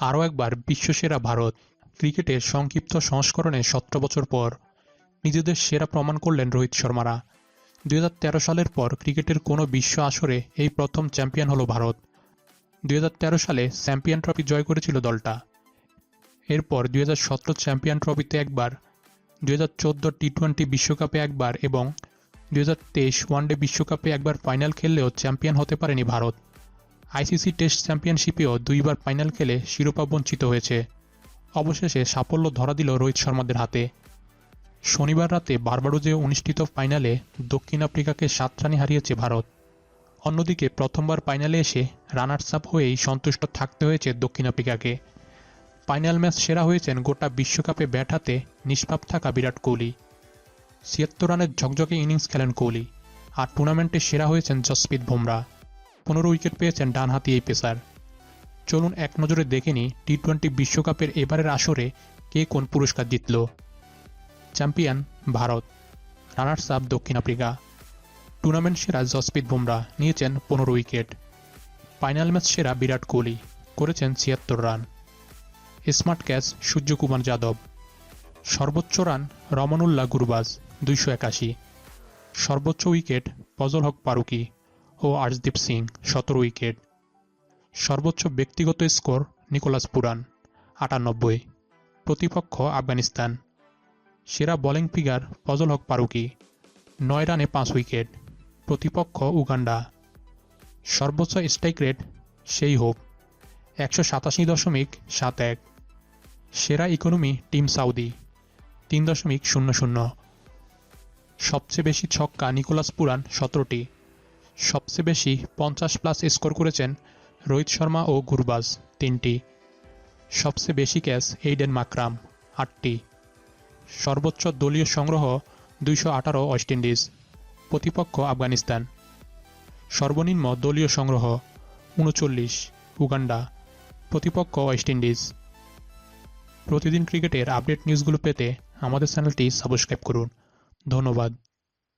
আরও একবার বিশ্বসেরা ভারত ক্রিকেটের সংক্ষিপ্ত সংস্করণে সতেরো বছর পর। নিজেদের সেরা প্রমাণ করলেন রোহিত শর্মারা। দুই হাজার তেরো সালের পর ক্রিকেটের কোনো বিশ্ব আসরে এই প্রথম চ্যাম্পিয়ন হলো ভারত। দু হাজার তেরো সালে চ্যাম্পিয়ন ট্রফি জয় করেছিল দলটা। এরপর দুই হাজার সতেরো চ্যাম্পিয়ন ট্রফিতে একবার, দুই হাজার চোদ্দ টি টোয়েন্টি বিশ্বকাপে একবার এবং দুই হাজার তেইশ ওয়ানডে বিশ্বকাপে একবার ফাইনাল খেললেও চ্যাম্পিয়ন হতে পারেনি ভারত। আইসিসি টেস্ট চ্যাম্পিয়নশিপেও দুইবার ফাইনাল খেলে শিরোপা বঞ্চিত হয়েছে। অবশেষে সাফল্য ধরা দিল রোহিত শর্মাদের হাতে। শনিবার রাতে বারবাডোজে অনুষ্ঠিত ফাইনালে দক্ষিণ আফ্রিকাকে সাত রানে হারিয়েছে ভারত। অন্যদিকে প্রথমবার ফাইনালে এসে রানার্স আপ হয়েই সন্তুষ্ট থাকতে হয়েছে দক্ষিণ আফ্রিকাকে। ফাইনাল ম্যাচ সেরা হয়েছেন গোটা বিশ্বকাপে ব্যাট হাতে নিষ্পাপ থাকা বিরাট কোহলি। ছিয়াত্তর রানের ঝকঝকে ইনিংস খেলেন কোহলি। আর টুর্নামেন্টে সেরা হয়েছেন জসপ্রীত বুমরা। পনেরো উইকেট পেয়েছেন ডানহাতি এই পেসার। চলুন এক নজরে দেখে নিই টি টোয়েন্টি বিশ্বকাপের এবারের আসরে কে কোন পুরস্কার জিতল। চ্যাম্পিয়ন ভারত, রানার্স আপ দক্ষিণ আফ্রিকা। টুর্নামেন্ট সেরা জসপ্রীত বুমরা নিয়েছেন পনেরো উইকেট। ফাইনাল ম্যাচ সেরা বিরাট কোহলি করেছেন ছিয়াত্তর run. Smart catch Suryakumar Yadav. সর্বোচ্চ রান রমনুল্লাহ গুরবাজ, দুইশো একাশি। সর্বোচ্চ উইকেট ফজল হক পারুকি ও আর্শদীপ সিং, সতেরো উইকেট। সর্বোচ্চ ব্যক্তিগত স্কোর নিকোলাস পুরান, আটানব্বই। প্রতিপক্ষ আফগানিস্তান। সেরা বোলিং ফিগার ফজল হক পারুকি, নয় রানে পাঁচ উইকেট। প্রতিপক্ষ উগান্ডা। সর্বোচ্চ স্ট্রাইক রেট সেই হোপ, একশো সাতাশি দশমিক সাত এক। সেরা ইকোনমি টিম সাউদি, তিন দশমিক শূন্য শূন্য। সবচেয়ে বেশি ছক্কা নিকোলাস পুরান সতেরোটি। সবচেয়ে বেশি পঞ্চাশ প্লাস স্কোর করেছেন রোহিত শর্মা ও গুরবাজ, তিনটি। সবচেয়ে বেশি ক্যাচ এইডেন মাকরাম আটটি। সর্বোচ্চ দলীয় সংগ্রহ দুইশো আঠারো ওয়েস্ট ইন্ডিজ প্রতিপক্ষ আফগানিস্তান। সর্বনিম্ন দলীয় সংগ্রহ উনচল্লিশ উগান্ডা, প্রতিপক্ষ ওয়েস্ট ইন্ডিজ প্রতিদিন ক্রিকেটের আপডেট নিউজগুলো পেতে আমাদের চ্যানেলটি সাবস্ক্রাইব করুন। ধন্যবাদ।